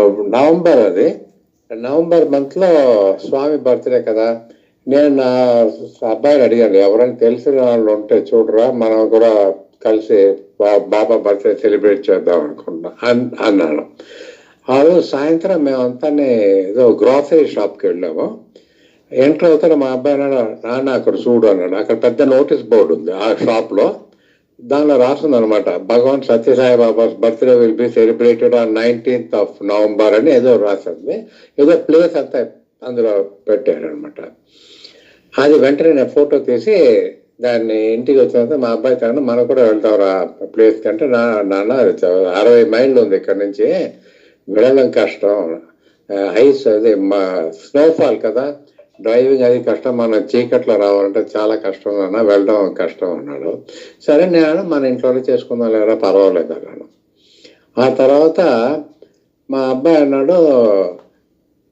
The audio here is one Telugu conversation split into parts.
నవంబర్ అది. నవంబర్ మంత్లో స్వామి బర్త్డే కదా. నేను నా అబ్బాయిని అడిగాను ఎవరైనా తెలిసిన వాళ్ళు ఉంటే చూడరా మనం కూడా కలిసి బాబా బర్త్డే సెలబ్రేట్ చేద్దాం అనుకున్నా అన్- అన్నాను. ఆ రోజు సాయంత్రం మేమంతా ఏదో గ్రాసరీ షాప్కి వెళ్ళాము. ఎంటర్ అవుతాను మా అబ్బాయి నాన్న అక్కడ చూడు అన్నాడు. అక్కడ పెద్ద నోటీస్ బోర్డు ఉంది ఆ షాప్లో దానిలో రాస్తుంది అనమాట Bhagwan Sathya Sai Baba birthday will be celebrated on nineteenth of November అని ఏదో రాసింది. ఏదో ప్లేస్ అంతా అందులో పెట్టారు అనమాట అది వెంటనే నేను ఫోటో తీసి దాన్ని ఇంటికి వచ్చిన తర్వాత మా అబ్బాయి తన మనం కూడా వెళ్తాం రా ప్లేస్ కంటే నా నాన్న అరవై మైళ్ళు ఉంది ఇక్కడ నుంచి. వెళ్ళడం కష్టం. ఐస్ అది మా స్నోఫాల్ కదా. డ్రైవింగ్ అది కష్టం మన చీకట్లో రావాలంటే చాలా కష్టం అన్న వెళ్ళడం కష్టం అన్నాడు. సరే నేను మన ఇంట్లోనే చేసుకుందాం లేదా పర్వాలేదు అన్నాను ఆ తర్వాత మా అబ్బాయి అన్నాడు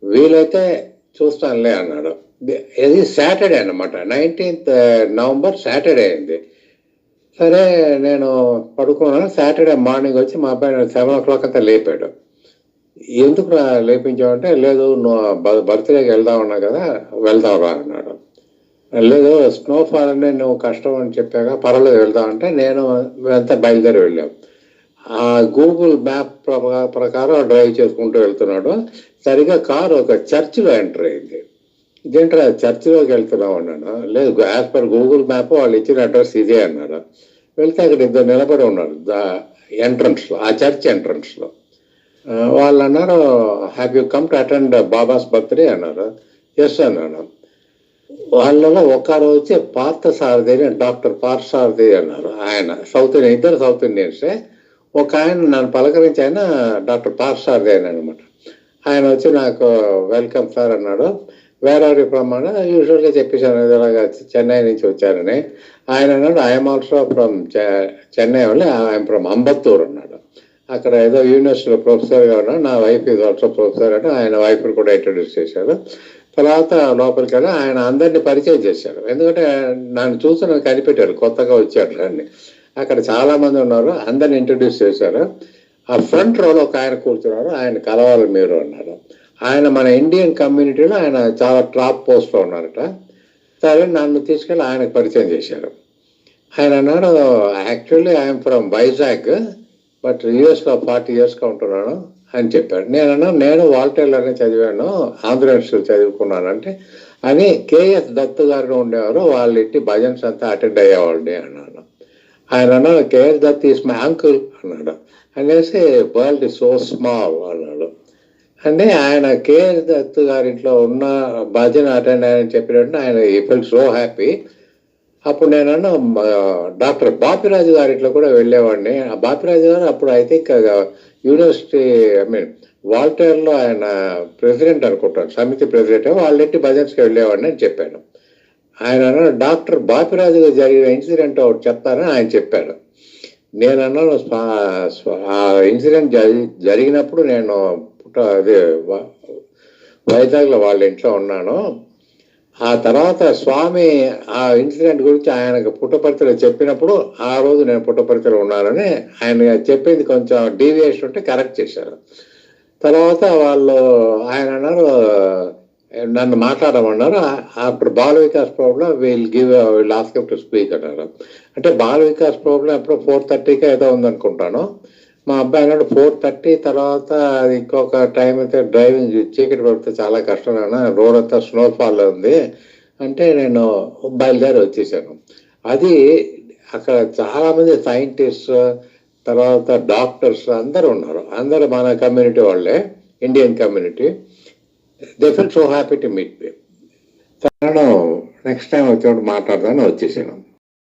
వీలైతే చూస్తానులే అన్నాడు. ఇది సాటర్డే అన్నమాట నైన్టీన్త్ నవంబర్ సాటర్డే అయింది. సరే నేను పడుకున్నాను. సాటర్డే మార్నింగ్ వచ్చి మా అబ్బాయి సెవెన్ ఓ క్లాక్ అంతా లేపాడు. ఎందుకు లేపించావంటే లేదు నువ్వు బర్త్డేకి వెళ్దాం అన్నా కదా వెళ్దాం రా అన్నాడు. లేదు స్నోఫాల్ అంటే నువ్వు కష్టం అని చెప్పాక పర్వాలేదు వెళ్దాం అంటే నేను అంతా బయలుదేరి వెళ్ళాం. ఆ గూగుల్ మ్యాప్ ప్రకారం డ్రైవ్ చేసుకుంటూ వెళ్తున్నాడు. సరిగా కారు ఒక చర్చిలో ఎంటర్ అయింది. ఇదేంట్రా చర్చిలోకి వెళ్తున్నాం అన్నాడు. లేదు యాజ్ పర్ గూగుల్ మ్యాప్ వాళ్ళు ఇచ్చిన అడ్రస్ ఇదే అన్నారు వెళ్తే అక్కడ ఇద్దరు నిలబడి ఉన్నారు ద ఎంట్రన్స్లో ఆ చర్చ్ ఎంట్రన్స్లో Uh, వాళ్ళు అన్నారు have you come to attend Baba's birthday అన్నారు. ఎస్ అన్నాను. వాళ్ళలో ఒకరు వచ్చి పార్థ సారథి డాక్టర్ పార్థ సారథి అన్నారు. ఆయన సౌత్ ఇండియన్ ఇద్దరు సౌత్ ఇండియన్సే. ఒక ఆయన నన్ను పలకరించి ఆయన డాక్టర్ పార్థ సారథి అని అనమాట ఆయన వచ్చి నాకు వెల్కమ్ సార్ అన్నాడు. వేరే ప్రమాణ యూజువల్గా చెప్పేశాను ఇలాగా చెన్నై నుంచి వచ్చారని ఆయన అన్నాడు ఐఎమ్ ఆల్సో ఫ్రమ్ చెన్నై వాళ్ళు ఐఎమ్ ఫ్రమ్ అంబత్తూర్ అన్నాడు. అక్కడ ఏదో యూనివర్సిటీలో ప్రొఫెసర్గా ఉన్నాడు నా వైఫ్ ఇది ఆల్సో ప్రొఫెసర్ అంటే ఆయన వైఫ్ని కూడా ఇంట్రడ్యూస్ చేశారు. తర్వాత లోపలికి వెళ్ళి ఆయన అందరినీ పరిచయం చేశారు. ఎందుకంటే నన్ను చూసి నన్ను కనిపెట్టారు కొత్తగా వచ్చారు అన్ని అక్కడ చాలామంది ఉన్నారు అందరిని ఇంట్రడ్యూస్ చేశారు. ఆ ఫ్రంట్ రోలో ఒక ఆయన కూర్చున్నారు ఆయన కలవాలి మీరు అన్నారు. ఆయన మన ఇండియన్ కమ్యూనిటీలో ఆయన చాలా టాప్ పోస్ట్లో ఉన్నారట. సరే నన్ను తీసుకెళ్ళి ఆయనకు పరిచయం చేశారు. ఆయన అన్నాడు actually I'm from Vizag but యూఎస్లో ఫార్టీ ఇయర్స్గా ఉంటున్నాను అని చెప్పాడు. నేను నేను వాల్టేర్లోనే చదివాను ఆంధ్ర యూనివర్సిటీ చదువుకున్నానంటే అని కేఎస్ దత్తు గారు ఉండేవారు వాళ్ళ ఇంటి భజన్స్ అంతా అటెండ్ అయ్యేవాళ్ళని అన్నాను. ఆయన అన్నాడు KS Dutt is my uncle అన్నాడు. అనేసి వరల్డ్ సో స్మాల్ అన్నాడు. అంటే ఆయన కేఎస్ దత్ గారింట్లో ఉన్న భజన అటెండ్ అయ్యని చెప్పినట్టు ఆయన ఈ ఫెల్ సో హ్యాపీ. అప్పుడు నేను అన్న డాక్టర్ బాపిరాజు గారి ఇట్లా కూడా వెళ్ళేవాడిని. ఆ బాపిరాజు గారు అప్పుడు I think university I mean వాల్టేర్లో ఆయన ప్రెసిడెంట్ అనుకుంటాను సమితి ప్రెసిడెంట్ వాళ్ళ ఇంటి భజన్స్కి వెళ్ళేవాడిని అని చెప్పాను. ఆయన అన్నాడు డాక్టర్ బాపిరాజు గారు జరిగిన ఇన్సిడెంట్ ఒకటి చెప్తానని ఆయన చెప్పాడు. నేను అన్నాను ఆ ఇన్సిడెంట్ జరిగినప్పుడు నేను పుట్ట అదే వైజాగ్లో వాళ్ళ ఇంట్లో ఉన్నాను. ఆ తర్వాత స్వామి ఆ ఇన్సిడెంట్ గురించి ఆయనకు పుట్టపరిచలో చెప్పినప్పుడు ఆ రోజు నేను పుట్టపరిచలో ఉన్నానని ఆయన చెప్పింది కొంచెం డీవియేషన్ ఉంటే కరెక్ట్ చేశారు. తర్వాత వాళ్ళు ఆయన అన్నారు నన్ను మాట్లాడమన్నారు. అప్పుడు Bala Vikas programme we'll give we'll ask to speak అన్నారు. అంటే బాల వికాస్ ప్రోగ్రామ్ ఎప్పుడో ఫోర్ థర్టీకి ఏదో ఉందనుకుంటాను. మా అబ్బాయి అన్నాడు ఫోర్ థర్టీ తర్వాత అది ఇంకొక టైం అయితే డ్రైవింగ్ చీకటి పడితే చాలా కష్టం అన్న రోడ్ అంతా స్నోఫాల్ ఉంది. అంటే నేను బయలుదేరి వచ్చేసాను. అది అక్కడ చాలామంది సైంటిస్ట్ తర్వాత డాక్టర్స్ అందరూ ఉన్నారు. అందరూ మన కమ్యూనిటీ వాళ్ళే Indian community. They feel so happy to meet me next time వచ్చినప్పుడు మాట్లాడదాని వచ్చేసాను.